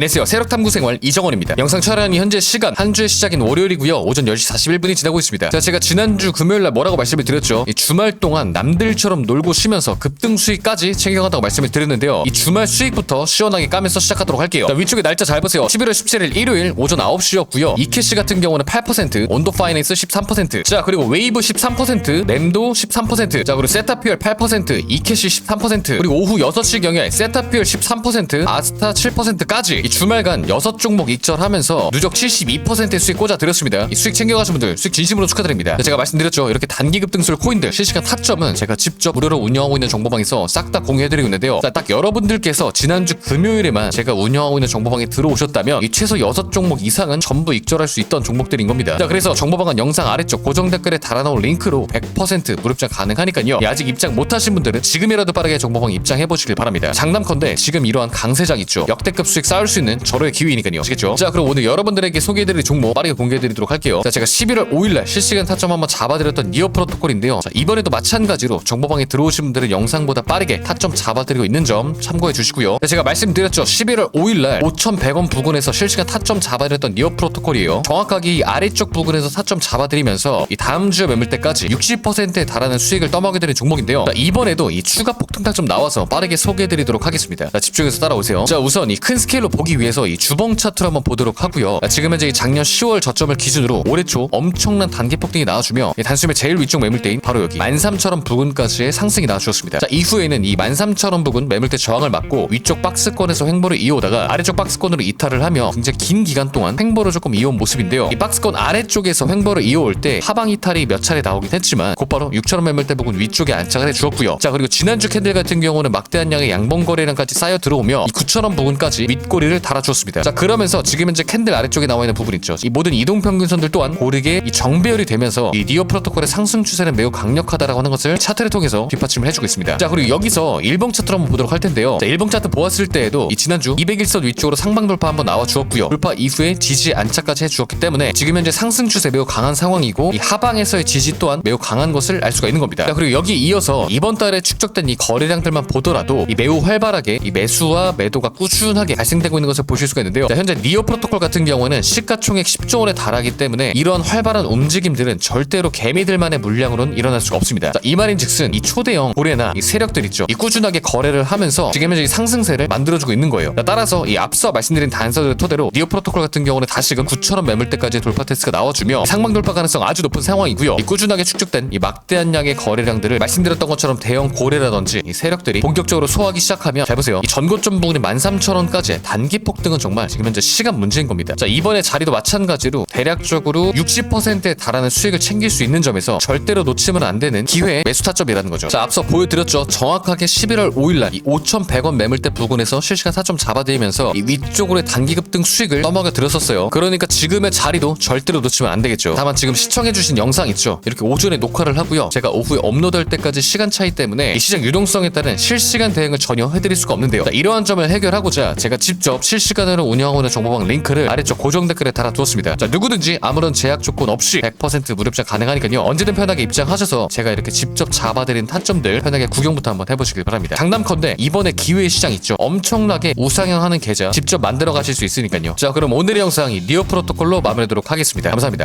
안녕하세요. 세력탐구 생활 이정원입니다. 영상 촬영이 현재 시간 한 주의 시작인 월요일이고요. 오전 10시 41분이 지나고 있습니다. 자, 제가 지난주 금요일 날 뭐라고 말씀을 드렸죠? 이 주말 동안 남들처럼 놀고 쉬면서 급등 수익까지 챙겨간다고 말씀을 드렸는데요. 이 주말 수익부터 시원하게 까면서 시작하도록 할게요. 자, 위쪽에 날짜 잘 보세요. 11월 17일 일요일 오전 9시였고요. 이캐시 같은 경우는 8%, 온도 파이낸스 13%. 자, 그리고 웨이브 13%, 램도 13%. 자, 그리고 세타피얼 8%, 이캐시 13%. 그리고 오후 6시경에 세타피얼 13%, 아스타 7%까지 이 주말간 6종목 익절하면서 누적 72%의 수익 꽂아 드렸습니다. 이 수익 챙겨가신 분들 수익 진심으로 축하드립니다. 자, 제가 말씀드렸죠. 이렇게 단기 급등술 코인들 실시간 타점은 제가 직접 무료로 운영하고 있는 정보방에서 싹 다 공유해드리고 있는데요. 자, 딱 여러분들께서 지난주 금요일에만 제가 운영하고 있는 정보방에 들어오셨다면 이 최소 6종목 이상은 전부 익절할 수 있던 종목들인 겁니다. 자, 그래서 정보방은 영상 아래쪽 고정 댓글에 달아놓은 링크로 100% 무료입장 가능하니까요. 예, 아직 입장 못하신 분들은 지금이라도 빠르게 정보방 입장해 보시길 바랍니다. 장담컨대 지금 이러한 강세장 있죠. 역대급 수익 쌓을 수 있는 절호의 기회이니까요. 아시겠죠? 자, 그럼 오늘 여러분들에게 소개해드릴 종목 빠르게 공개해드리도록 할게요. 자, 제가 11월 5일날 실시간 타점 한번 잡아드렸던 니어 프로토콜인데요. 자, 이번에도 마찬가지로 정보방에 들어오신 분들은 영상보다 빠르게 타점 잡아드리고 있는 점 참고해 주시고요. 자, 제가 말씀드렸죠. 11월 5일날 5,100원 부근에서 실시간 타점 잡아드렸던 니어 프로토콜이에요. 정확하게 이 아래쪽 부근에서 타점 잡아드리면서 이 다음 주 매물 때까지 60%에 달하는 수익을 떠먹여드린 종목인데요. 자, 이번에도 이 추가 폭등 타점 나와서 빠르게 소개해드리도록 하겠습니다. 자, 집중해서 따라오세요. 자, 우선 이 큰 스케일로 보기 위해서 이 주봉 차트를 한번 보도록 하고요. 자, 지금 현재 이 작년 10월 저점을 기준으로 올해 초 엄청난 단기 폭등이 나와주며 이 단숨에 제일 위쪽 매물대인 바로 여기 13,000원 부근까지의 상승이 나와주었습니다. 자, 이후에는 이 13,000원 부근 매물대 저항을 맞고 위쪽 박스권에서 횡보를 이어오다가 아래쪽 박스권으로 이탈을 하며 굉장히 긴 기간 동안 횡보를 조금 이어온 모습인데요. 이 박스권 아래쪽에서 횡보를 이어올 때 하방 이탈이 몇 차례 나오긴 했지만 곧바로 6,000원 매물대 부근 위쪽에 안착을 해주었고요. 자, 그리고 지난주 캔들 같은 경우는 막대한 양의 양봉 거래량까지 쌓여 들어오며 이 9,000원 부근까지 윗꼬리를 달아주었습니다. 자, 그러면서 지금 현재 캔들 아래쪽에 나와 있는 부분 있죠. 이 모든 이동 평균선들 또한 고르게 이 정배열이 되면서 이 니어 프로토콜의 상승 추세는 매우 강력하다라고 하는 것을 차트를 통해서 뒷받침을 해주고 있습니다. 자, 그리고 여기서 일봉 차트를 한번 보도록 할 텐데요. 자, 일봉 차트 보았을 때에도 이 지난주 201선 위쪽으로 상방 돌파 한번 나와 주었고요. 돌파 이후에 지지 안착까지 해주었기 때문에 지금 현재 상승 추세 매우 강한 상황이고 이 하방에서의 지지 또한 매우 강한 것을 알 수가 있는 겁니다. 자, 그리고 여기 이어서 이번 달에 축적된 이 거래량들만 보더라도 이 매우 활발하게 이 매수와 매도가 꾸준하게 발생되고 있는 것을 보실 수가 있는데요. 자, 현재 니어 프로토콜 같은 경우는 시가총액 10조 원에 달하기 때문에 이런 활발한 움직임들은 절대로 개미들만의 물량으로는 일어날 수가 없습니다. 자, 이 말인즉슨 이 초대형 고래나 이 세력들 있죠. 이 꾸준하게 거래를 하면서 지금 현재 이 상승세를 만들어주고 있는 거예요. 자, 따라서 이 앞서 말씀드린 단서들 토대로 니어 프로토콜 같은 경우는 다시금 9천원 매물대까지 돌파 테스트가 나와주며 상방 돌파 가능성 아주 높은 상황이고요. 이 꾸준하게 축적된 이 막대한 양의 거래량들을 말씀드렸던 것처럼 대형 고래라든지 이 세력들이 본격적으로 소화하기 시작하면 잘 보세요. 이 전고점 부분이 13,000원까지 단기 폭등은 정말 지금 현재 시간 문제인 겁니다. 자 이번에 자리도 마찬가지로 대략적으로 60%에 달하는 수익을 챙길 수 있는 점에서 절대로 놓치면 안 되는 기회의 매수 타점이라는 거죠. 자 앞서 보여드렸죠. 정확하게 11월 5일 날 이 5,100원 매물대 부근에서 실시간 타점 잡아들이면서 이 위쪽으로의 단기 급등 수익을 떠먹여 드렸었어요. 그러니까 지금의 자리도 절대로 놓치면 안 되겠죠. 다만 지금 시청해주신 영상 있죠. 이렇게 오전에 녹화를 하고요. 제가 오후에 업로드할 때까지 시간 차이 때문에 이 시장 유동성에 따른 실시간 대응을 전혀 해드릴 수가 없는데요. 자, 이러한 점을 해결하고자 제가 직접 실시간으로 운영하고 있는 정보방 링크를 아래쪽 고정 댓글에 달아두었습니다. 자 누구든지 아무런 제약 조건 없이 100% 무료입장 가능하니까요. 언제든 편하게 입장하셔서 제가 이렇게 직접 잡아드린 타점들 편하게 구경부터 한번 해보시길 바랍니다. 장담컨대 이번에 기회의 시장 있죠. 엄청나게 우상향하는 계좌 직접 만들어 가실 수 있으니까요. 자 그럼 오늘의 영상이 니어 프로토콜로 마무리하도록 하겠습니다. 감사합니다.